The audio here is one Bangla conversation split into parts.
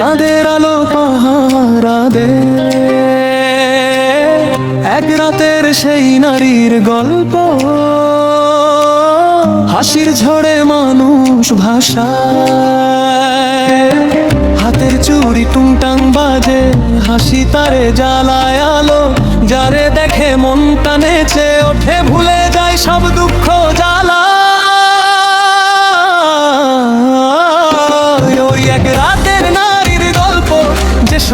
চাঁদের আলো পাহারা দে। এক রাতের সেই নারীর গল্প। হাসির ঝড়ে মানুষ ভাষা হাতের চুড়ি টুংটাং বাজে, হাসি তারে জ্বালায় আলো। যারে দেখে মন নেচে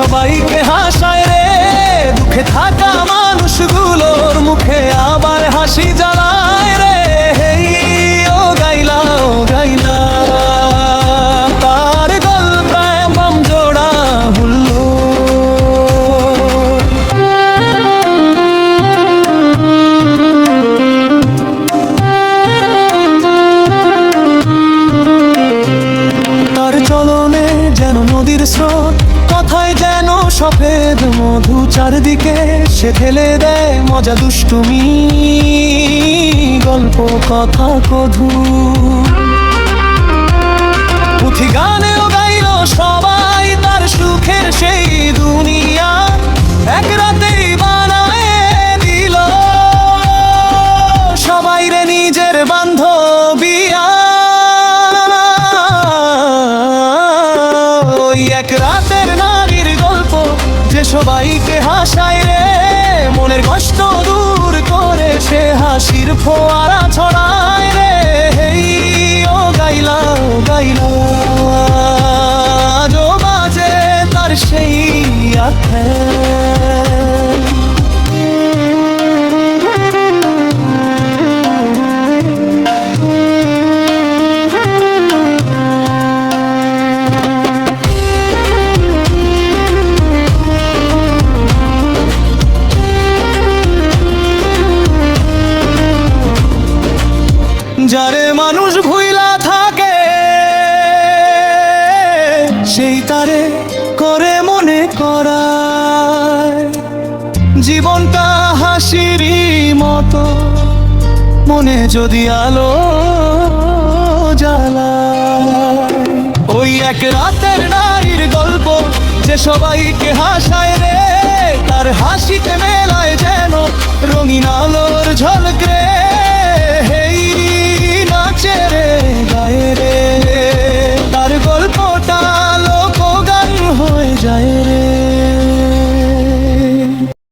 সবাইকে হাসায় রে। দুঃখে থাকা মানুষগুলোর মুখে আবার হাসি জ্বালায় রে। হেই, ও গাইলা বাম জোড়া যেন নদীর স্রোত সফেদ মধু চারদিকে, সে ঠেলে দেয় মজা দুষ্টুমি। গল্প, কথা, কধু। পুঁথি গানেও গাইল সবাই। সবাইকে হাসায় রে। মনের কষ্ট দূর করে সে হাসির ফোয়ারা ছড়ায় যারে মানুষ ভুইলা থাকে, সেই তারে করে মনে করায়। জীবনটা হাসিরই মতো, মনে যদি আলো জ্বালা ওই এক রাতের নারীর গল্প যে সবাইকে হাসায় রে, তার হাসিতে মেলায় যেন রঙিন আলোর ঝলক রে। ya es.